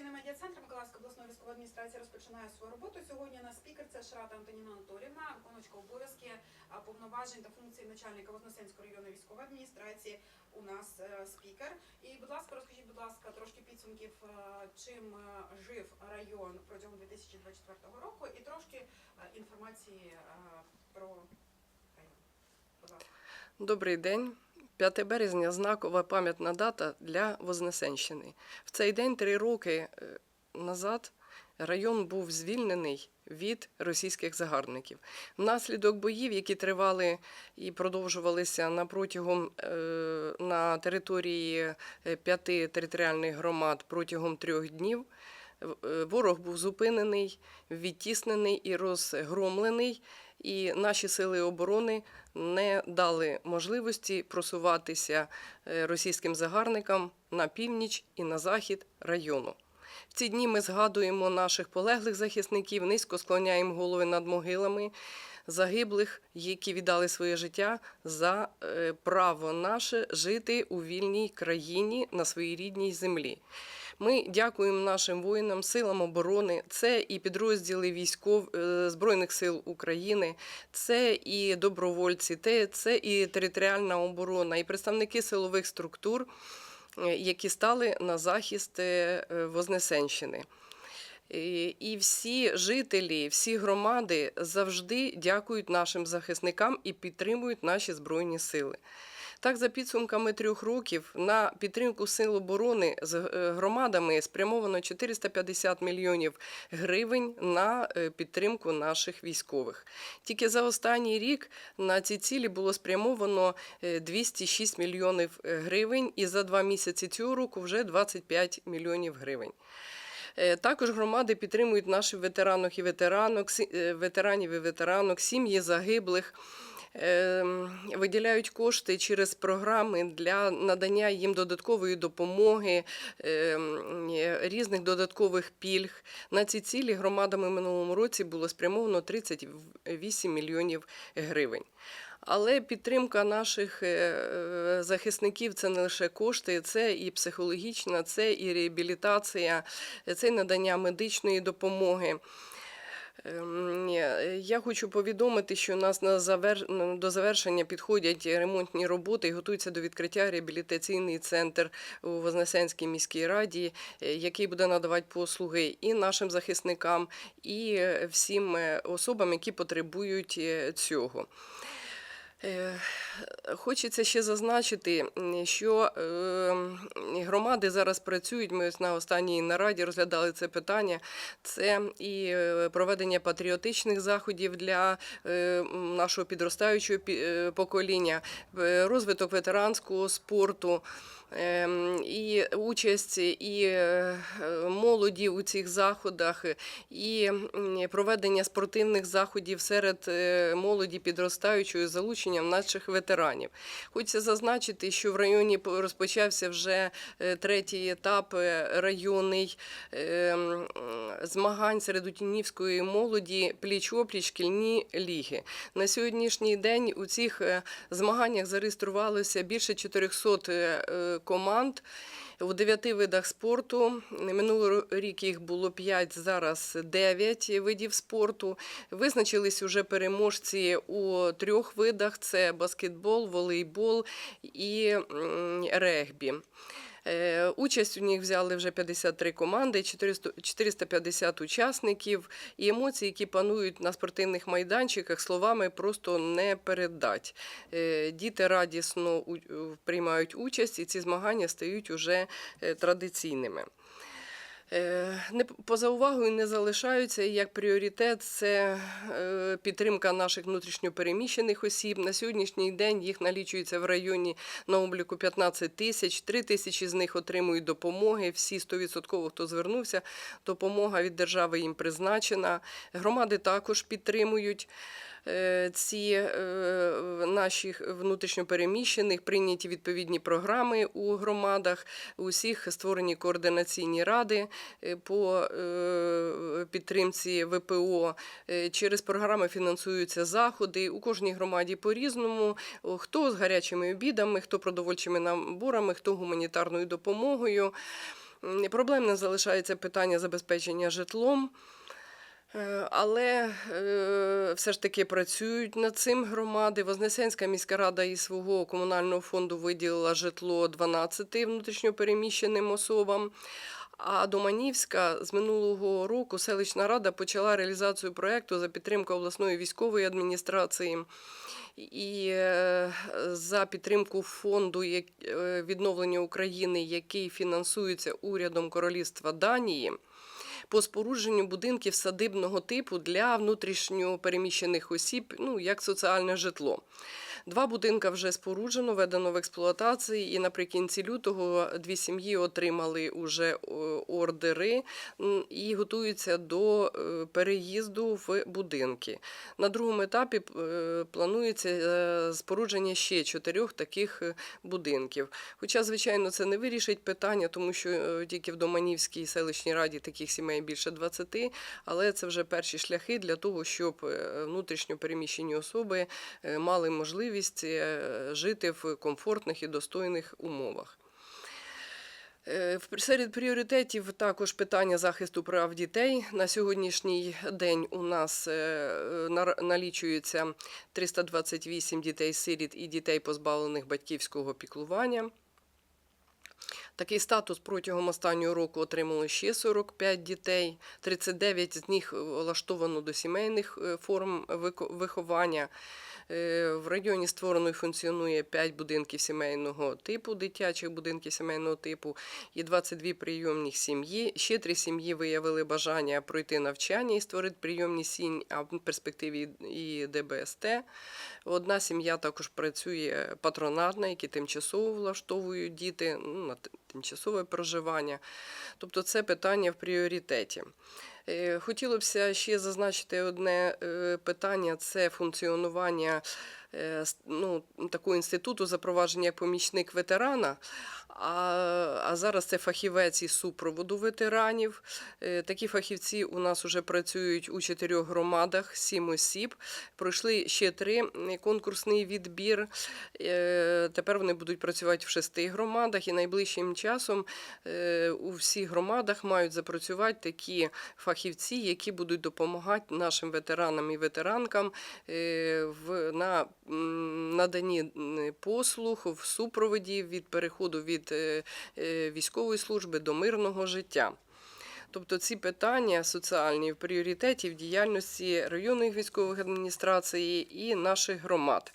інформаційний медіа-центр Миколаївської обласної військової адміністрації розпочинає свою роботу. Сьогодні на спікер це Антоніна Анатолівна, виконувачка обов'язки повноважень та функцій начальника Вознесенської районної військової адміністрації. У нас е, спікер. І, будь ласка, розкажіть, будь ласка, трошки підсумків, е, чим е, жив район протягом 2024 року, і трошки інформації про район. Будь ласка. Добрий день. 5 березня знакова пам'ятна дата для Вознесенщини. В цей день три роки е, назад район був звільнений від російських загарбників. Внаслідок боїв, які тривали і продовжувалися на протягом е, на території е, п'яти територіальних громад протягом трьох днів. Ворог був зупинений, відтіснений і розгромлений, і наші сили оборони не дали можливості просуватися е, російським загарбникам на північ і на захід району. В ці дні ми згадуємо наших полеглих захисників, низько склоняємо голови над могилами загиблих, які віддали своє життя за е, право наше жити у вільній країні на своїй рідній землі. Ми дякуємо нашим воїнам, силам оборони. Це і підрозділи військов е, Збройних сил України, це і добровольці, це і територіальна оборона, і представники силових структур, е, які стали на захист е, Вознесенщини. І всі жителі, всі громади завжди дякують нашим захисникам і підтримують наші збройні сили. Так, за підсумками трьох років на підтримку сил оборони з е, громадами спрямовано 450 мільйонів гривень на е, підтримку наших військових. Тільки за останній рік на ці цілі було спрямовано е, 206 мільйонів е, гривень, і за два місяці цього року вже 25 мільйонів гривень. Також громади підтримують наших ветеранок і ветеранок, ветеранів і ветеранок, сім'ї загиблих. Е, Виділяють кошти через програми для надання їм додаткової допомоги, е, м, е, різних додаткових пільг. На ці цілі громадами минулому році було спрямовано 38 мільйонів гривень. Але підтримка наших е, захисників це не лише кошти, це і психологічна, це і реабілітація, це і надання медичної допомоги. Ем, е, Я хочу повідомити, що у нас на завер... ну, до завершення підходять ремонтні роботи і готується до відкриття реабілітаційний центр у Вознесенській міській раді, е, який буде надавати послуги і нашим захисникам, і е, всім особам, які потребують цього. Е, Хочеться ще зазначити, що е, громади зараз працюють. Ми на останній нараді розглядали це питання. Це і е, проведення патріотичних заходів для е, нашого підростаючого покоління, розвиток ветеранського спорту. Ем, І участь і е, молоді у цих заходах, і проведення спортивних заходів серед е, молоді підростаючої з залученням наших ветеранів. Хочеться зазначити, що в районі по- розпочався вже е, третій етап районний е, змагань серед утінівської молоді пліч-опліч шкільні ліги. На сьогоднішній день у цих змаганнях зареєструвалося більше 400 е, е, команд. У дев'яти видах спорту минулий рік їх було п'ять, зараз дев'ять видів спорту. Визначились уже переможці у трьох видах: це баскетбол, волейбол і регбі. Е, Участь у них взяли вже 53 команди, 400 450 учасників, і емоції, які панують на спортивних майданчиках, словами просто не передать. Е, Діти радісно приймають участь, і ці змагання стають уже е, традиційними. Е, Не поза увагою не залишаються як пріоритет це е, підтримка наших внутрішньопереміщених осіб. На сьогоднішній день їх налічується в районі на обліку 15 тисяч. 3 тисячі з них отримують допомоги. Всі 100% хто звернувся, допомога від держави їм призначена. Громади також підтримують е, ці наших внутрішньопереміщених, прийняті відповідні програми у громадах. У всіх створені координаційні ради по е, підтримці ВПО. Е, Через програми фінансуються заходи. У кожній громаді по-різному. Хто з гарячими обідами, хто продовольчими наборами, хто гуманітарною допомогою. М, Проблемним залишається питання забезпечення житлом. Е, Але е, все ж таки працюють над цим громади. Вознесенська міська рада із свого комунального фонду виділила житло 12 внутрішньопереміщеним особам. А Доманівська з минулого року селищна рада почала реалізацію проєкту за підтримку обласної військової адміністрації. І е, за підтримку фонду е, відновлення України, який фінансується урядом Королівства Данії по спорудженню будинків садибного типу для внутрішньо переміщених осіб, ну як соціальне житло. Два будинка вже споруджено, введено в експлуатації, і наприкінці лютого дві сім'ї отримали уже ордери і готуються до е, переїзду в будинки. На другому етапі е, планується е, спорудження ще чотирьох таких е, будинків. Хоча, звичайно, це не вирішить питання, тому що е, тільки в Доманівській селищній раді таких сімей більше 20, але це вже перші шляхи для того, щоб е, внутрішньо переміщені особи е, мали можливість е, жити в комфортних і достойних умовах. Серед пріоритетів також питання захисту прав дітей. На сьогоднішній день у нас налічується 328 дітей-сиріт і дітей, позбавлених батьківського піклування. Такий статус протягом останнього року отримали ще 45 дітей. 39 з них влаштовано до сімейних е, форм виховання. Е, В районі створено і функціонує 5 будинків сімейного типу, дитячих будинків сімейного типу і 22 прийомних сім'ї. Ще три сім'ї виявили бажання пройти навчання і створити прийомні сім'ї, а в перспективі і ДБСТ. Одна сім'я також працює патронатна, які тимчасово влаштовують діти ну, на тимчасове проживання. Тобто це питання в пріоритеті. Е, Хотілося б ще зазначити одне е, питання: це функціонування е, ну, такого інституту запровадження як помічник ветерана. А, а зараз це фахівець із супроводу ветеранів. Е, Такі фахівці у нас вже працюють у чотирьох громадах, сім осіб. Пройшли ще три конкурсний відбір. Е, Тепер вони будуть працювати в шести громадах, і найближчим часом е, у всіх громадах мають запрацювати такі фахівці, які будуть допомагати нашим ветеранам і ветеранкам в на наданні послуг в супроводі від переходу від е, е, військової служби до мирного життя. Тобто ці питання соціальні в пріоритеті в діяльності районних військових адміністрацій і наших громад.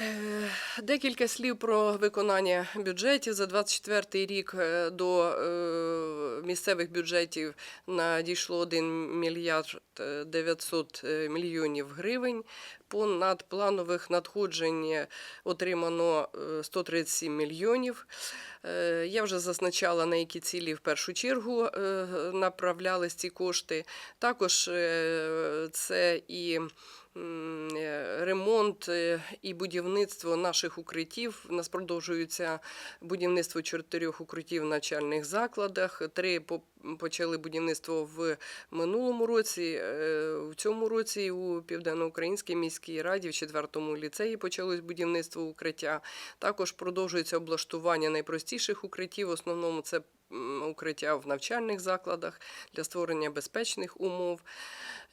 Е, Декілька слів про виконання бюджетів за 24 рік до місцевих бюджетів надійшло 1 мільярд е, 900 мільйонів гривень. Понад планових надходжень отримано е, 137 мільйонів. Е, Я вже зазначала, на які цілі в першу чергу е, направлялись ці кошти. Також е, це і е, ремонт е, і будівництво наших укриттів. У нас продовжується будівництво чотирьох укриттів в навчальних закладах. Три почали будівництво в минулому році. Е, В цьому році у Південноукраїнській міській раді в четвертому ліцеї почалось будівництво укриття. Також продовжується облаштування найпростіших укриттів. В основному це укриття в навчальних закладах для створення безпечних умов.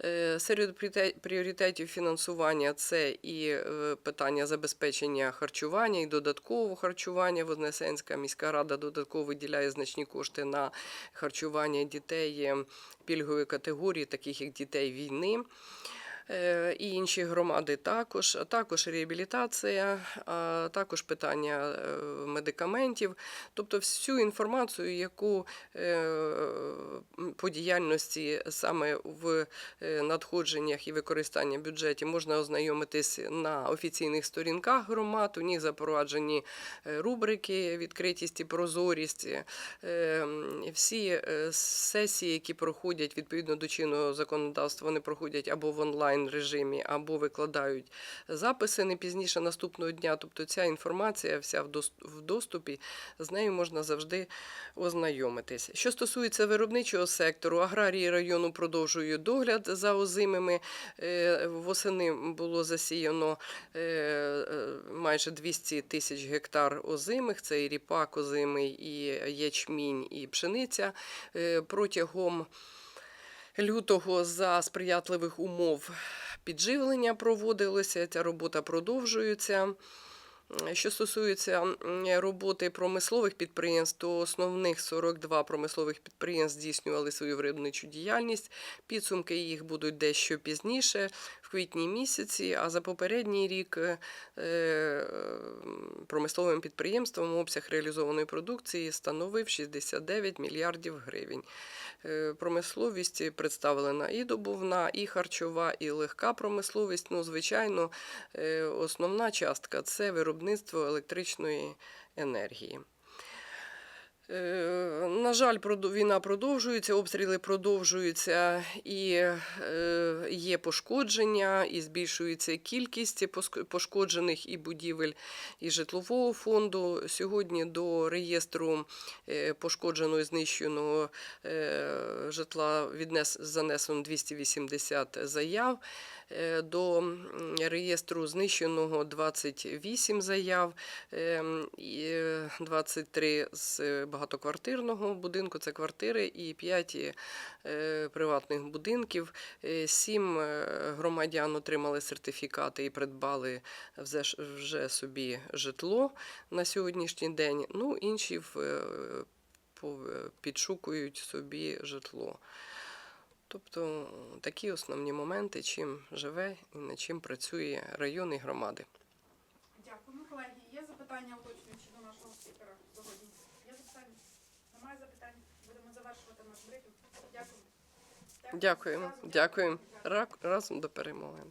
Е, Серед пріоритетів фінансування це і е, питання забезпечення харчування і додаткового харчування. Вознесенська міська рада додатково виділяє значні кошти на харчування дітей е, пільгової категорії, таких як дітей війни. Е, І інші громади також, також реабілітація, також питання е, медикаментів, тобто всю інформацію, яку е, по діяльності саме в надходженнях і використанні бюджетів можна ознайомитись на офіційних сторінках громад. У них запроваджені рубрики відкритість і прозорість. Всі сесії, які проходять відповідно до чинного законодавства, вони проходять або в онлайн онлайн режимі або викладають записи не пізніше наступного дня. Тобто ця інформація вся в доступі, з нею можна завжди ознайомитись. Що стосується виробничого сектору, аграрії району продовжують догляд за озимими. Е, Восени було засіяно е, е, майже 200 тисяч гектар озимих. Це і ріпак озимий, і ячмінь, і пшениця. Протягом лютого за сприятливих умов підживлення проводилося. Ця робота продовжується. Що стосується роботи промислових підприємств, то основних 42 промислових підприємств здійснювали свою виробничу діяльність. Підсумки їх будуть дещо пізніше, в квітні місяці. А за попередній рік е, е, промисловим підприємством обсяг реалізованої продукції становив 69 мільярдів гривень. Е, Промисловість представлена і добувна, і харчова, і легка промисловість. Ну, звичайно, основна частка це виробництво електричної енергії. Е, На жаль, війна продовжується, обстріли продовжуються, і е, є пошкодження, і збільшується кількість пошкоджених і будівель, і житлового фонду. Сьогодні до реєстру е, пошкодженого і знищеного житла віднес занесено 280 заяв. До реєстру знищеного 28 заяв, ем, 23 з багатоквартирного будинку, це квартири, і 5 е, приватних будинків. Е, Сім е, громадян отримали сертифікати і придбали вже, собі житло на сьогоднішній день. Ну, інші підшукують собі житло. Тобто такі основні моменти, чим живе і над чим працює район і громади. Дякуємо, колеги. Є запитання уточнюючи до нашого спікера сьогодні? Є запитання? Немає запитань? Будемо завершувати наш брифінг. Дякую. Дякуємо. Разом Дякуємо. Дякую. Разом до перемоги.